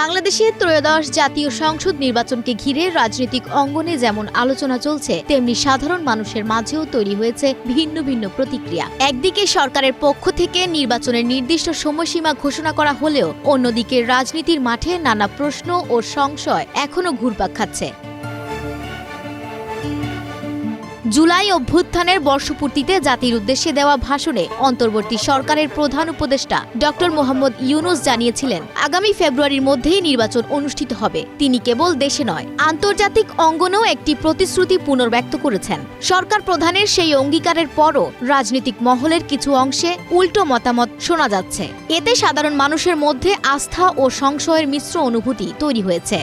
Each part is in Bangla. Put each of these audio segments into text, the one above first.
বাংলাদেশে ত্রয়োদশ জাতীয় সংসদ নির্বাচনকে ঘিরে রাজনৈতিক অঙ্গনে যেমন আলোচনা চলছে, তেমনি সাধারণ মানুষের মাঝেও তৈরি হয়েছে ভিন্ন ভিন্ন প্রতিক্রিয়া। একদিকে সরকারের পক্ষ থেকে নির্বাচনের নির্দিষ্ট সময়সীমা ঘোষণা করা হলেও অন্যদিকে রাজনীতির মাঠে নানা প্রশ্ন ও সংশয় এখনও ঘুরপাক খাচ্ছে। জুলাই অভ্যুত্থানের বর্ষপূর্তিতে জাতির উদ্দেশ্যে দেওয়া ভাষণে অন্তর্বর্তী সরকারের প্রধান উপদেষ্টা ডক্টর মোহাম্মদ ইউনুস জানিয়েছিলেন, আগামী ফেব্রুয়ারির মধ্যেই নির্বাচন অনুষ্ঠিত হবে। তিনি কেবল দেশে নয়, আন্তর্জাতিক অঙ্গনেও একটি প্রতিশ্রুতি পুনর্ব্যক্ত করেছেন। সরকার প্রধানের সেই অঙ্গীকারের পরও রাজনৈতিক মহলের কিছু অংশে উল্টো মতামত শোনা যাচ্ছে। এতে সাধারণ মানুষের মধ্যে আস্থা ও সংশয়ের মিশ্র অনুভূতি তৈরি হয়েছে।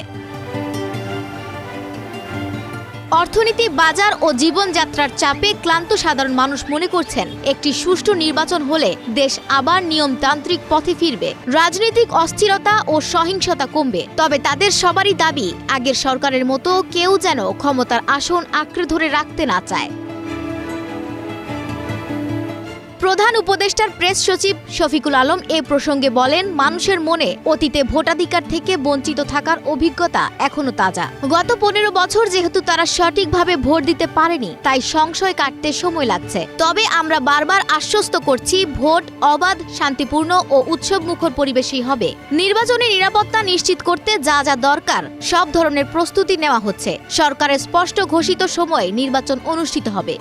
অর্থনীতি, বাজার ও জীবনযাত্রার চাপে ক্লান্ত সাধারণ মানুষ মনে করছেন, একটি সুষ্ঠু নির্বাচন হলে দেশ আবার নিয়মতান্ত্রিক পথে ফিরবে। রাজনৈতিক অস্থিরতা ও সহিংসতা কমবে, তবে তাদের সবারই দাবি, আগের সরকারের মতো কেউ যেন ক্ষমতার আসন আঁকড়ে ধরে রাখতে না চায়। প্রধান উপদেষ্টার প্রেস সচিব শফিকুল আলম এ প্রসঙ্গে বলেন, মানুষের মনে অতীতে ভোটাধিকার থেকে বঞ্চিত থাকার অভিজ্ঞতা এখনও তাজা। গত পনেরো বছর যেহেতু তারা সঠিকভাবে ভোট দিতে পারেনি, তাই সংশয় কাটতে সময় লাগছে। তবে আমরা বারবার আশ্বস্ত করছি, ভোট অবাধ, শান্তিপূর্ণ ও উৎসবমুখর পরিবেশেই হবে। নির্বাচনে নিরাপত্তা নিশ্চিত করতে যা যা দরকার, সব ধরনের প্রস্তুতি নেওয়া হচ্ছে। সরকারের স্পষ্ট ঘোষিত সময়ে নির্বাচন অনুষ্ঠিত হবে।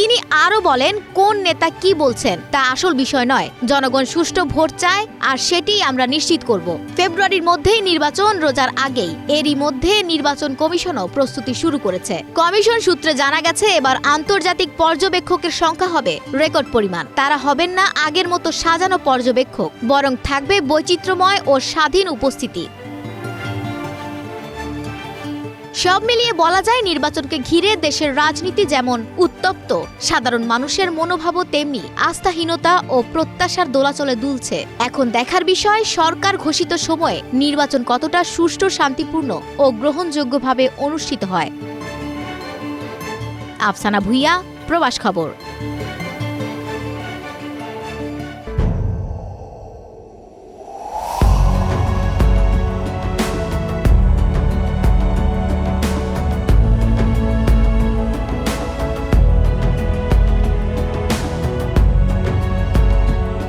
তিনি আরও বলেন, কোন নেতা কি বলছেন তা আসল বিষয় নয়। জনগণ সুষ্ঠু ভোট চায় আর সেটিই আমরা নিশ্চিত করব। ফেব্রুয়ারির মধ্যেই নির্বাচন রোজার আগেই। এরই মধ্যে নির্বাচন কমিশনও প্রস্তুতি শুরু করেছে। কমিশন সূত্রে জানা গেছে, এবার আন্তর্জাতিক পর্যবেক্ষকের সংখ্যা হবে রেকর্ড পরিমাণ। তারা হবেন না আগের মতো সাজানো পর্যবেক্ষক। বরং থাকবে বৈচিত্র্যময় ও স্বাধীন উপস্থিতি। সব মিলিয়ে বলা যায় নির্বাচনকে ঘিরে দেশের রাজনীতি যেমন উত্তপ্ত, সাধারণ মানুষের মনোভাবও তেমনি আস্থাহীনতা ও প্রত্যাশার দোলাচলে দুলছে। এখন দেখার বিষয়, সরকার ঘোষিত সময়ে নির্বাচন কতটা সুষ্ঠু, শান্তিপূর্ণ ও গ্রহণযোগ্যভাবে অনুষ্ঠিত হয়। আফসানা ভুইয়া, প্রবাস খবর।